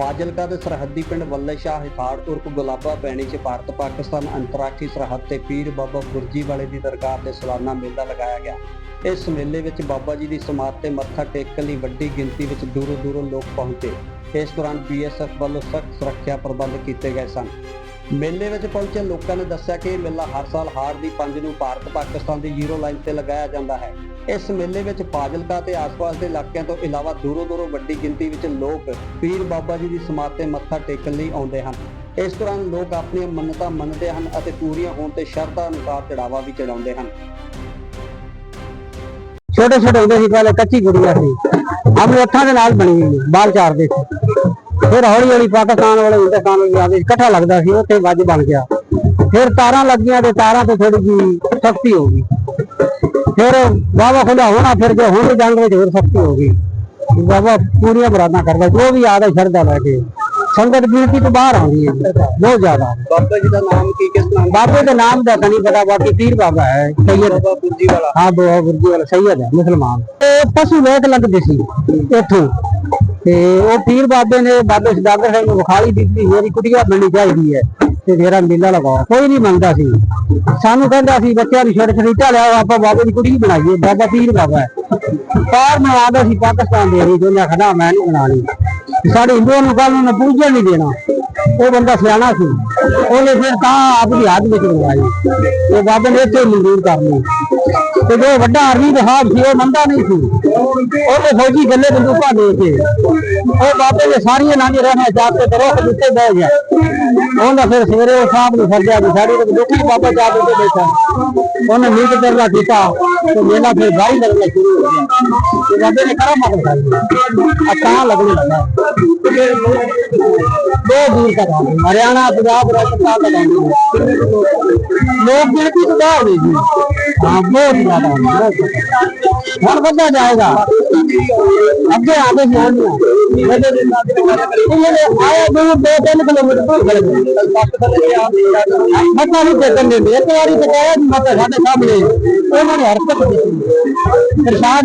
ਫਾਜ਼ਿਲਕਾ ਦੇ ਸਰਹੱਦੀ ਪਿੰਡ ਵੱਲੇ ਸ਼ਾਹ ਹਿਸਾੜ ਉਰਫ ਗੁਲਾਬਾ ਪੈਣੀ 'ਚ ਭਾਰਤ, ਪਾਕਿਸਤਾਨ ਅੰਤਰਰਾਸ਼ਟਰੀ ਸਰਹੱਦ ਤੇ ਪੀਰ ਬਾਬਾ ਗੁਰਜੀ ਵਾਲੇ ਦੀ ਦਰਗਾਹ ਤੇ ਸਾਲਾਨਾ ਮੇਲਾ ਲਗਾਇਆ ਗਿਆ। ਇਸ ਮੇਲੇ ਵਿੱਚ ਬਾਬਾ ਜੀ ਦੀ ਸਮਾਧ ਤੇ ਮੱਥਾ ਟੇਕਣ ਲਈ ਵੱਡੀ ਗਿਣਤੀ ਵਿੱਚ ਦੂਰੋਂ ਦੂਰੋਂ ਲੋਕ ਪਹੁੰਚੇ। ਇਸ ਦੌਰਾਨ ਬੀਐਸਐਫ ਵੱਲੋਂ ਸਖਤ ਸੁਰੱਖਿਆ ਪ੍ਰਬੰਧ ਕੀਤੇ ਗਏ ਸਨ। ਮੇਲੇ ਵਿੱਚ ਪਹੁੰਚੇ ਲੋਕਾਂ ਨੇ ਦੱਸਿਆ ਕਿ ਇਹ ਮੇਲਾ ਹਰ ਸਾਲ ਹਾੜ ਦੀ 5 ਨੂੰ ਭਾਰਤ ਪਾਕਿਸਤਾਨ ਦੀ ਜ਼ੀਰੋ ਲਾਈਨ ਤੇ ਲਗਾਇਆ ਜਾਂਦਾ ਹੈ। ਇਸ ਮੇਲੇ ਵਿੱਚ ਫਾਜ਼ਿਲਕਾ ਤੇ ਆਸ-ਪਾਸ ਦੇ ਇਲਾਕਿਆਂ ਤੋਂ ਇਲਾਵਾ ਦੂਰੋਂ ਦੂਰੋਂ ਵੱਡੀ ਗਿਣਤੀ ਵਿੱਚ ਲੋਕ ਪੀਰ ਬਾਬਾ ਜੀ ਦੀ ਸਮਾਧ ਤੇ ਮੱਥਾ ਟੇਕਣ ਲਈ ਆਉਂਦੇ ਹਨ। ਇਸ ਦੌਰਾਨ ਲੋਕ ਆਪਣੀਆਂ ਮੰਨਤਾਂ ਮੰਨਦੇ ਹਨ ਅਤੇ ਪੂਰੀਆਂ ਹੋਣ ਤੇ ਸ਼ਰਧਾ ਅਨੁਸਾਰ ਚੜਾਵਾ ਵੀ ਚੜਾਉਂਦੇ ਹਨ। ਛੋਟੇ ਛੋਟੇ ਹੁੰਦੇ ਸੀ, ਪਹਿਲੇ ਕੱਚੀ ਗੁੜੀਆ ਸੀ। ਹਮ ਅੱਠਾਂ ਦੇ ਨਾਲ ਬਣੀ ਬਾਲ ਚਾਰਦੇ ਸੀ। ਫਿਰ ਹੌਲੀ ਹੌਲੀ ਪਾਕਿਸਤਾਨ ਵਾਲੇ ਹਿੰਦੁਸਤਾਨ ਵਾਲੇ ਆਦੇ ਇਕੱਠਾ ਲੱਗਦਾ ਸੀ ਉੱਥੇ ਵੱਜ ਬਣ ਗਿਆ। ਫਿਰ ਤਾਰਾਂ ਲੱਗੀਆਂ ਤੇ ਤਾਰਾਂ ਤੋਂ ਥੋੜੀ ਜੀ ਸਖਤੀ ਹੋ ਗਈ। ਫਿਰ ਬਾਬਾ ਖੁੱਲਾ ਹੋਣਾ ਫਿਰ ਜੋ ਹੁਣ ਜੰਗ ਵਿੱਚ ਹੋਰ ਸਖਤੀ ਹੋ ਗਈ। ਬਾਬਾ ਪੂਰੀਆਂ ਬਰਾਦਾਂ ਕਰਦਾ ਜੋ ਵੀ ਆਦਾ ਸ਼ਰਧਾ ਲੈ ਕੇ। ਸੰਗਤ ਗਿਣਤੀ ਤੋਂ ਬਾਹਰ ਆਉਂਦੀ ਹੈ ਬਹੁਤ ਜ਼ਿਆਦਾ। ਬਾਬਾ ਜੀ ਦਾ ਨਾਮ ਕੀ ਕਿਸ ਨਾਮ ਬਾਬੇ ਦੇ ਨਾਮ ਦਾ ਨਹੀਂ ਪਤਾ ਬਾਕੀ ਪੀਰ ਬਾਬਾ ਹੈ ਸੈਯਦ। ਬਾਬਾ ਗੁਰਜੀ ਵਾਲਾ। ਹਾਂ ਦੋ ਗੁਰਜੀ ਵਾਲਾ ਸੈਯਦ ਹੈ ਮੁਸਲਮਾਨ। ਤੇ ਪਸ਼ੂ ਵੇਖ ਲੱਗਦੇ ਸੀ ਇੱਥੋਂ। ਤੇ ਉਹ ਪੀਰ ਬਾਬੇ ਨੇ ਬਾਬੇ ਸਦਾਗਰ ਸਿੰਘ ਨੂੰ ਵਿਖਾਲੀ ਦਿੱਤੀ, ਮੇਰੀ ਕੁਟੀਆ ਬਣਨੀ ਚਾਹੀਦੀ ਹੈ ਤੇ ਮੇਰਾ ਮੇਲਾ ਲਗਾਓ। ਕੋਈ ਨਹੀਂ ਮੰਨਦਾ ਸੀ। ਸਾਨੂੰ ਕਹਿੰਦਾ ਸੀ, ਬੱਚਿਆਂ ਨੂੰ ਛੋਟੇ ਛੋਟੇ ਲਿਆਓ, ਆਪਾਂ ਬਾਬੇ ਦੀ ਕੁੜੀ ਬਣਾਈਏ, ਬਾਬਾ ਪੀਰ ਬਾਬਾ ਹੈ। ਪਾਰ ਮੈਂ ਆਦਾ ਸੀ, ਪਾਕਿਸਤਾਨ ਦੇ ਰਹੀ ਦੋਨੇ ਖੜਾ, ਮੈਂ ਨਹੀਂ ਬਣਾਣੀ ਸਾਡੇ ਹਿੰਦੂਆਂ ਨੂੰ ਕੱਲ ਨੂੰ ਪੂਜਣ ਨਹੀਂ ਦੇਣਾ। ਉਹ ਬੰਦਾ ਸਿਆਣਾ ਸੀ। ਉਹਨੇ ਫਿਰ ਤਾਂ ਆਪ ਦੀ ਹੱਥ ਵਿੱਚ ਲਗਾਈ ਉਹ ਬਾਬੇ ਨੇ ਇੱਥੇ ਮਨਜ਼ੂਰ ਕਰ ਲਈ। ਤੇ ਜੋ ਵੱਡਾ ਆਰਮੀ ਦਾ ਸਾਹਿਬ ਸੀ ਉਹ ਮੰਨਦਾ ਨਹੀਂ ਸੀ ਉਹਨੇ ਫੌਜੀ ਗੱਲੇ ਬੰਦੂਕਾਂ ਦੇ ਕੇ ਉਹ ਬਾਬੇ ਨੇ ਸਾਰੀਆਂ ਨਾਂਗੇ ਰਹਿਣਾ ਚਾਹ ਤੇ ਰੋਕ ਦਿੱਤੇ ਬਹਿ ਗਿਆ ਉਹਨੇ ਫਿਰ ਸਵੇਰੇ ਉਹ ਸਾਹਿਬ ਨੂੰ ਸੱਦਿਆ ਵੀ ਸਾਡੇ ਕੋਲ ਦੇਖੀ ਬਾਬਾ ਚਾਹ ਤੇ ਬੈਠਾ ਉਹਨੇ ਨੀਤ ਕਰਨਾ ਕੀਤਾ ਤੇ ਮੇਲਾ ਫਿਰ ਬਾਈ ਲੱਗਣਾ ਸ਼ੁਰੂ ਹੋ ਗਿਆ ਤੇ ਬਾਬੇ ਨੇ ਕਰਾ ਮਤ ਕਰ ਤਾਂ ਲੱਗਣੇ ਲੱਗਾ ਦੋ ਦੂਰ ਤੱਕ ਆ ਗਏ। ਹਰਿਆਣਾ ਪੰਜਾਬ ਰਾਜਸਥਾਨ ਤੱਕ ਆ ਗਏ। ਲੋਕ ਗਿਣਤੀ ਤੋਂ ਬਾਹਰ घर बदला जाएगा अब जो आगे आया दो तीन किलोमीटर दूर घर में एक बार सामने हरकत प्रसाद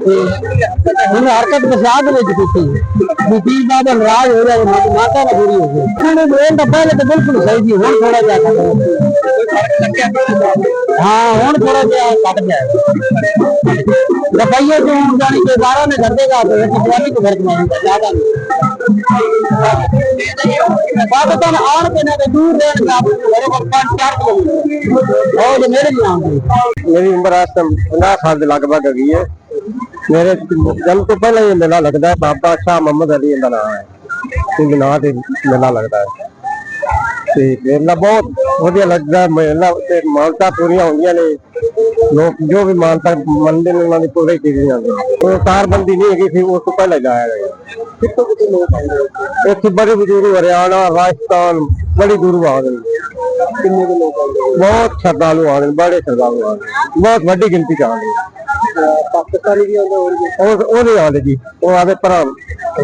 ਹੁਣ ਹਰਕਤ ਪ੍ਰਸ਼ਾਦ ਵਿੱਚ ਕੀਤੀ ਬੁੱਧੀ ਦਾ ਤਾਂ ਨਾਰਾਜ਼ ਹੋ ਰਿਹਾ ਹੈ ਮਾਤਾ ਨਾਲ ਪੂਰੀ ਹੋ ਗਈ ਉਹਨੇ ਮੇਨ ਤਾਂ ਪਹਿਲੇ ਤਾਂ ਬਿਲਕੁਲ ਸਹੀ ਸੀ ਹੁਣ ਥੋੜਾ ਜਿਹਾ ਘੱਟ ਗਿਆ। ਫਰਕ ਲੱਗਿਆ ਹਾਂ ਹੁਣ ਥੋੜਾ ਜਿਹਾ ਘਟ ਗਿਆ ਰਫਾਈਏ ਤੋਂ ਹੁਣ ਜਾਣੀ ਕਿ 12 ਨੇ ਕਰ ਦੇਗਾ ਤੇ ਇੱਕ ਜਵਾਨੀ ਕੋ ਫਰਕ ਨਹੀਂ ਹੁੰਦਾ ਜ਼ਿਆਦਾ ਨਹੀਂ ਪਾਕਿਸਤਾਨ ਆਣ ਕੇ ਨਾ ਤੇ ਦੂਰ ਰਹਿਣ ਦਾ ਮੇਰੇ ਕੋਲ 5-4 ਕਿਲੋਮੀਟਰ ਉਹ ਜੇ ਮੇਰੇ ਨਹੀਂ ਆਉਂਦੇ ਮੇਰੀ ਉਮਰ ਇਸ ਟਾਈਮ 50 ਸਾਲ ਦੇ ਲਗਭਗ ਹੈਗੀ ਹੈ ਮੇਰੇ ਜਨਮ ਤੋਂ ਪਹਿਲਾਂ ਹੀ ਮੇਲਾ ਲੱਗਦਾ ਹੈ ਬਾਬਾ ਸ਼ਾਹ ਮੁਹੰਮਦ ਅਲੀ ਦਾ ਨਾਮ ਹੈ। ਉਹਦੇ ਨਾਂ ਤੇ ਮੇਲਾ ਲੱਗਦਾ ਹੈ। ਤੇ ਮੇਲਾ ਬਹੁਤ ਵਧੀਆ ਲੱਗਦਾ। ਮੇਲਾ ਤੇ ਮਾਨਤਾ ਪੂਰੀਆਂ ਹੁੰਦੀਆਂ ਨੇ। ਲੋਕ ਜੋ ਵੀ ਮਾਨਤਾ ਮੰਨਦੇ ਨੇ ਉਹਨਾਂ ਦੀ ਪੂਰੀ ਕੀਤੀ ਜਾਂਦੀ ਹੈ। ਉਹ ਤਾਰਬੰਦੀ ਨਹੀਂ ਹੈਗੀ ਸੀ ਉਸ ਤੋਂ ਪਹਿਲਾਂ ਜਾਇਆ ਗਿਆ। ਕਿੱਥੋਂ ਕਿੱਥੋਂ ਲੋਕ ਆਉਂਦੇ? ਇੱਥੇ ਬੜੀ ਦੂਰ ਹਰਿਆਣਾ ਰਾਜਸਥਾਨ ਬੜੀ ਦੂਰ ਆਉਂਦੇ ਨੇ। ਕਿੰਨੇ ਲੋਕ ਆਉਂਦੇ? ਬਹੁਤ ਸ਼ਰਧਾਲੂ ਆਉਂਦੇ ਬੜੇ ਸ਼ਰਧਾਲੂ ਆਉਂਦੇ ਬਹੁਤ ਵੱਡੀ ਗਿਣਤੀ ਚ ਆਉਂਦੇ ਪਾਕਿਸਤਾਨੀ ਵੀ ਆਉਂਦੇ ਹੋਣਗੇ। ਉਹ ਉਹਦੇ ਆਉਂਦੇ ਜੀ, ਉਹ ਆਦੇ ਭਰਾ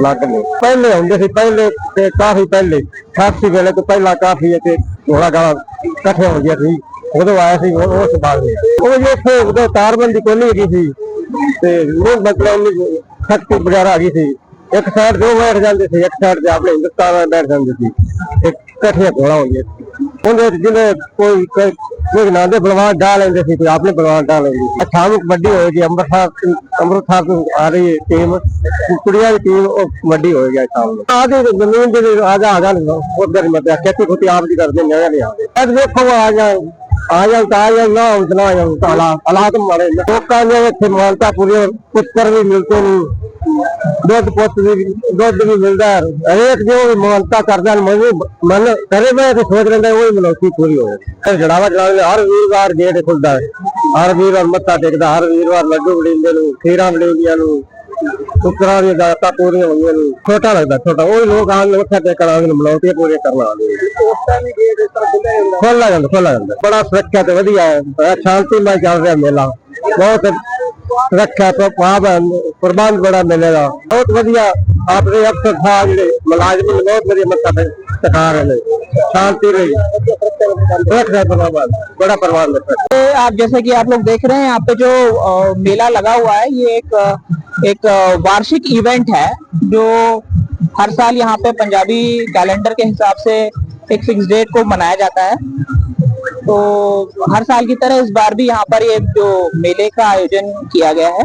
ਲੱਗ ਨੇ ਪਹਿਲੇ ਹੁੰਦੇ ਸੀ, ਪਹਿਲੇ ਤੇ ਕਾਫੀ ਪਹਿਲੇ 88 ਵੇਲੇ ਤੋਂ ਪਹਿਲਾਂ ਕਾਫੀ ਇੱਥੇ ਥੋੜਾ ਗਾਲਾ ਇਕੱਠੇ ਹੋ ਗਿਆ ਸੀ, ਉਦੋਂ ਆਇਆ ਸੀ ਉਸ ਬਾਅਦ ਉਹ ਜੋ ਉੱਥੇ ਉਦੋਂ ਤਾਰਬੰਦੀ ਕੋਈ ਨਹੀਂ ਹੈਗੀ ਸੀ ਤੇ ਲੋਕ ਮਤਲਬ ਸ਼ਕਤੀ ਵਗੈਰਾ ਆ ਗਈ ਸੀ। ਇੱਕ ਸਾਈਡ ਦੋ ਬੈਠ ਜਾਂਦੇ ਸੀ, ਇੱਕ ਸਾਈਡ ਤੇ ਆਪਣੇ ਹਿੰਦੁਸਤਾਨ ਬੈਠ ਜਾਂਦੇ ਸੀ। ਇੱਕ ਇਕੱਠੇ ਘੋੜਾ ਹੋ ਗਏ ਉਹਦੇ ਵਿੱਚ ਜਿਹਨੇ ਕੋਈ ਕੋਈ ਬਲਵਾਨ ਡਾ ਲੈਂਦੇ ਸੀ, ਕੋਈ ਆਪਣੇ ਬਲਵਾਨ ਡਾ ਲੈਂਦੇ ਸੀ। ਅੱਛਾ ਵੱਡੀ ਹੋਏਗੀ ਅੰਮ੍ਰਿਤਸਰ ਅੰਮ੍ਰਿਤਸਰ ਤੋਂ ਆ ਰਹੀ ਹੈ ਟੀਮ ਕੁੜੀਆਂ ਦੀ ਟੀਮ ਉਹ ਵੱਡੀ ਹੋਏਗੀ ਸ਼ਾਮ ਨੂੰ ਆਦੇ ਜ਼ਮੀਨ ਦੇ ਆ ਜਾ ਆ ਜਾ, ਉਧਰ ਮਤ ਖੇਤੀ ਖੁਤੀ ਆਪ ਦੀ ਕਰਦੇ ਨੇ ਨਹੀਂ ਆਉਂਦੇ ਅੱਜ ਵੇਖੋ ਆ ਜਾ ਆ ਜਾ, ਤਾਂ ਆ ਜਾ, ਨਾ ਉਤਨਾ ਆ ਜਾ ਤਾਲਾ ਹਾਲਾਤ ਮਾਰੇ ਲੋਕਾਂ ਦੇ ਇੱਥੇ ਮਾਨਤਾ ਪੂਰੀ, ਪੁੱਤਰ ਵੀ ਮਿਲਦੇ ਨੇ ਦੁੱਧ ਪੁੱਤ ਵੀ, ਦੁੱਧ ਵੀ ਮਿਲਦਾ, ਹਰੇਕ ਜੋ ਵੀ ਮਾਨਤਾ ਕਰਦਾ, ਮਨ ਮਨ ਕਰੇ ਮੈਂ ਤੇ ਸੋਚ ਲੈਂਦਾ, ਉਹ ਮਨੋਤੀ ਪੂਰੀ ਹੋ ਜਾਂਦੀ ਜੜਾਵਾ ਜੜਾਵੇ ਹਰ ਵੀਰਵਾਰ ਗੇਟ ਖੁੱਲਦਾ ਹਰ ਵੀਰਵਾਰ ਮੱਥਾ ਟੇਕਦਾ, ਹਰ ਵੀਰਵਾਰ ਲੱਡੂ ਵੜਿੰਦੇ ਨੂੰ, ਖੀਰਾਂ ਵੜਿੰਦੀਆਂ ਨੂੰ ਪੁੱਤਰਾਂ ਦੀਆਂ ਦਾਤਾਂ ਪੂਰੀਆਂ ਹੋਈਆਂ ਨੂੰ। ਛੋਟਾ ਲੱਗਦਾ, ਛੋਟਾ, ਉਹ ਲੋਕ ਆਣ ਮੱਥਾ ਟੇਕਣ ਆਉਂਦੇ ਨੇ ਮਨੋਤੀ ਪੂਰੀਆਂ ਕਰਨ ਆਉਂਦੇ ਨੇ ਉਸ ਟਾਈਮ ਖੋਲਾ ਜਾਂਦਾ ਖੋਲਾ ਜਾਂਦਾ। ਬੜਾ ਸੁਰੱਖਿਆ ਤੇ ਵਧੀਆ ਹੈ ਸ਼ਾਂਤੀ ਸ਼ਾਂਤੀਮਈ ਚੱਲ ਰਿਹਾ ਮੇਲਾ। ਬਹੁਤ ਸੁਰੱਖਿਆ ਤੋਂ ਪਾਬ ਪ੍ਰਬੰਧ ਬੜਾ ਮੇਲੇ ਦਾ ਬਹੁਤ ਵਧੀਆ ਆਪਣੇ ਅਫਸਰ ਸਾਹਿਬ ਜਿਹੜੇ ਮੁਲਾਜ਼ਮ ਨੇ ਬਹੁਤ ਵਧੀਆ ਮੱਥਾ ਟੇਕ सरकार है शांति रही देख रहे परिवार बड़ा परिवार में तो आप जैसे कि आप लोग देख रहे हैं यहाँ पे जो अ, मेला लगा हुआ है ये एक अ, एक अ, वार्षिक इवेंट है जो हर साल यहाँ पे पंजाबी कैलेंडर के हिसाब से एक फिक्स डेट को मनाया जाता है तो हर साल की तरह इस बार भी यहाँ पर ये जो मेले का आयोजन किया गया है।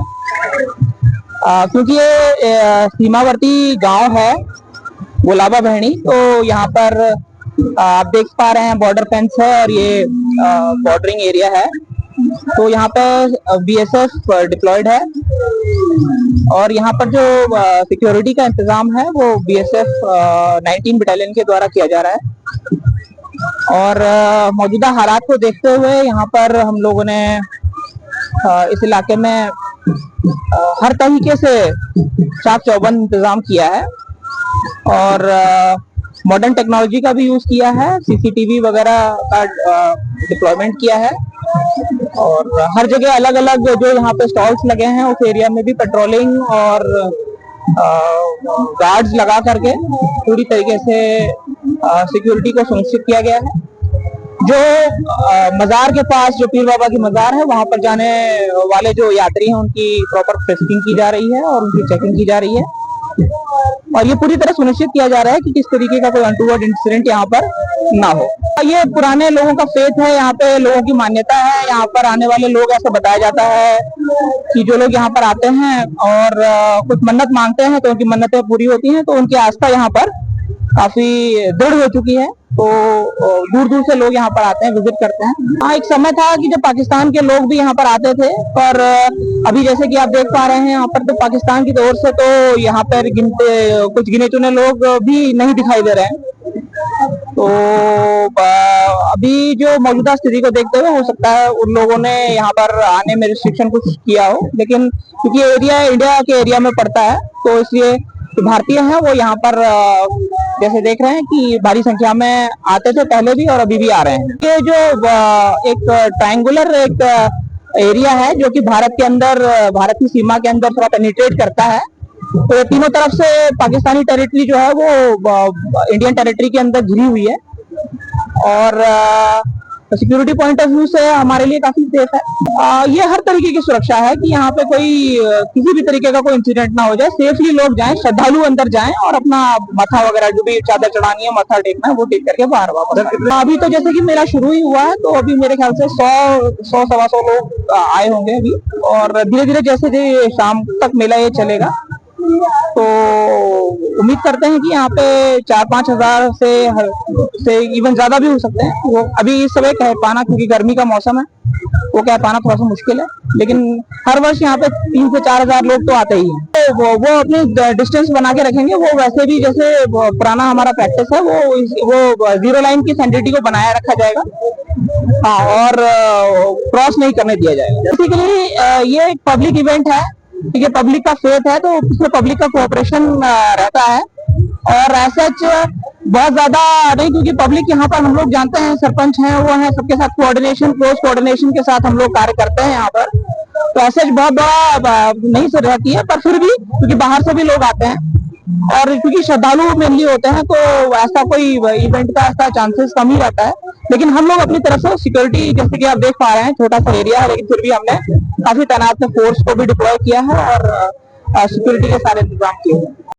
क्योंकि ये सीमावर्ती गाँव है, गुलाबा बहनी तो यहाँ पर आप देख पा रहे हैं बॉर्डर फेंस है और ये बॉर्डरिंग एरिया है। तो यहाँ पे बीएसएफ डिप्लॉयड है। और यहाँ पर जो सिक्योरिटी का इंतज़ाम है, वो बीएसएफ 19 बटालियन के द्वारा किया जा रहा है। और मौजूदा हालात को देखते हुए यहाँ पर हम लोगों ने इस इलाके में हर तरीके से चाक चौबंद इंतज़ाम किया है और मॉडर्न टेक्नोलॉजी का भी यूज़ किया है सीसीटीवी वगैरह का डिप्लॉयमेंट किया है और हर जगह अलग अलग जो यहाँ पे स्टॉल्स लगे हैं, उस एरिया में भी पेट्रोलिंग और गार्ड्स लगा करके पूरी तरीके से सिक्योरिटी को सुनिश्चित किया गया है। जो मजार के पास, जो पीर बाबा की मजार है, वहाँ पर जाने वाले जो यात्री हैं, उनकी प्रॉपर फ्रिस्किंग की जा रही है और उनकी चेकिंग की जा रही है। और ये पूरी तरह सुनिश्चित किया जा रहा है कि किस तरीके का कोई अनटूवर्ड इंसिडेंट यहाँ पर ना हो। ये पुराने लोगों का फेथ है, यहाँ पे लोगों की मान्यता है, यहाँ पर आने वाले लोग ऐसा बताया जाता है कि जो लोग यहाँ पर आते हैं और कुछ मन्नत मांगते हैं तो उनकी मन्नतें पूरी होती हैं तो उनकी आस्था यहाँ पर काफ़ी दृढ़ हो चुकी है तो दूर दूर से लोग यहाँ पर आते हैं विज़िट करते हैं। हाँ एक समय था कि जब पाकिस्तान के लोग भी यहाँ पर आते थे, पर अभी जैसे कि आप देख पा रहे हैं, यहाँ पर तो पाकिस्तान की ओर से तो यहाँ पर गिनते, कुछ गिने चुने लोग भी नहीं दिखाई दे रहे हैं। तो अभी जो मौजूदा स्थिति को देखते हुए हो सकता है उन लोगों ने यहाँ पर आने में रिस्ट्रिक्शन कुछ किया हो, लेकिन क्योंकि एरिया इंडिया के एरिया में पड़ता है तो इसलिए जो भारतीय हैं, वो यहाँ पर जैसे देख रहे हैं कि भारी संख्या में आते थे पहले भी और अभी भी आ रहे हैं। ये जो एक ट्रायंगुलर एक एरिया है, जो कि भारत के अंदर, भारत की सीमा के अंदर थोड़ा पेनिट्रेट करता है तो तीनों तरफ़ से पाकिस्तानी टेरिटरी जो है वो इंडियन टेरिटरी के अंदर घिरी हुई है। और सिक्योरिटी पॉइंट ऑफ़ व्यू से हमारे लिए काफ़ी सेफ़ है। अ, ये हर तरीके की सुरक्षा है कि यहाँ पे कोई किसी भी तरीके का कोई इंसिडेंट ना हो जाए। सेफली लोग जाएँ श्रद्धालु अंदर जाएँ और अपना मथा वगैरह जो भी चादर चढ़ानी है मथा टेकना है वो टेक करके बाहर वापस अभी तो जैसे कि मेरा शुरू ही हुआ है तो अभी मेरे ख्याल से सौ सौ सवा सौ लोग आए होंगे अभी। और धीरे धीरे जैसे जैसे शाम तक मेला ये चलेगा तो उम्मीद करते हैं कि यहाँ पे चार पाँच हज़ार से हर, से इवन ज़्यादा भी हो सकते हैं। वो अभी इस समय कह पाना क्योंकि गर्मी का मौसम है वो कह पाना थोड़ा सा मुश्किल है लेकिन हर वर्ष यहाँ पे तीन से चार हज़ार लोग तो आते ही हैं। तो वो, वो अपनी डिस्टेंस बना के रखेंगे वो वैसे भी जैसे पुराना हमारा प्रैक्टिस है वो वो ज़ीरो लाइन की सेंटिटी को बनाया रखा जाएगा। हाँ और क्रॉस नहीं करने दिया जाएगा। बेसिकली ये एक पब्लिक इवेंट है है पब्लिक का फेथ है तो उसमें पब्लिक का कोऑपरेशन रहता है। और ऐसा बहुत ज़्यादा नहीं, क्योंकि पब्लिक यहाँ पर हम लोग जानते हैं, सरपंच हैं, वो हैं, सबके साथ कोऑर्डिनेशन क्लोज कोऑर्डिनेशन के साथ हम लोग कार्य करते हैं यहाँ पर। तो ऐसे बहुत बड़ा नहीं सर, रहती है, पर फिर भी, क्योंकि बाहर से भी लोग आते हैं। और क्योंकि श्रद्धालु मेनली होते हैं तो ऐसा कोई इवेंट का, ऐसा चांसेस कम ही रहता है। लेकिन हम लोग अपनी तरफ़ से सिक्योरिटी जैसे कि आप देख पा रहे हैं छोटा सा एरिया है, लेकिन फिर भी हमने काफ़ी तैनात फोर्स को भी डिप्लॉय किया है और सिक्योरिटी के सारे इंतज़ाम किए हैं।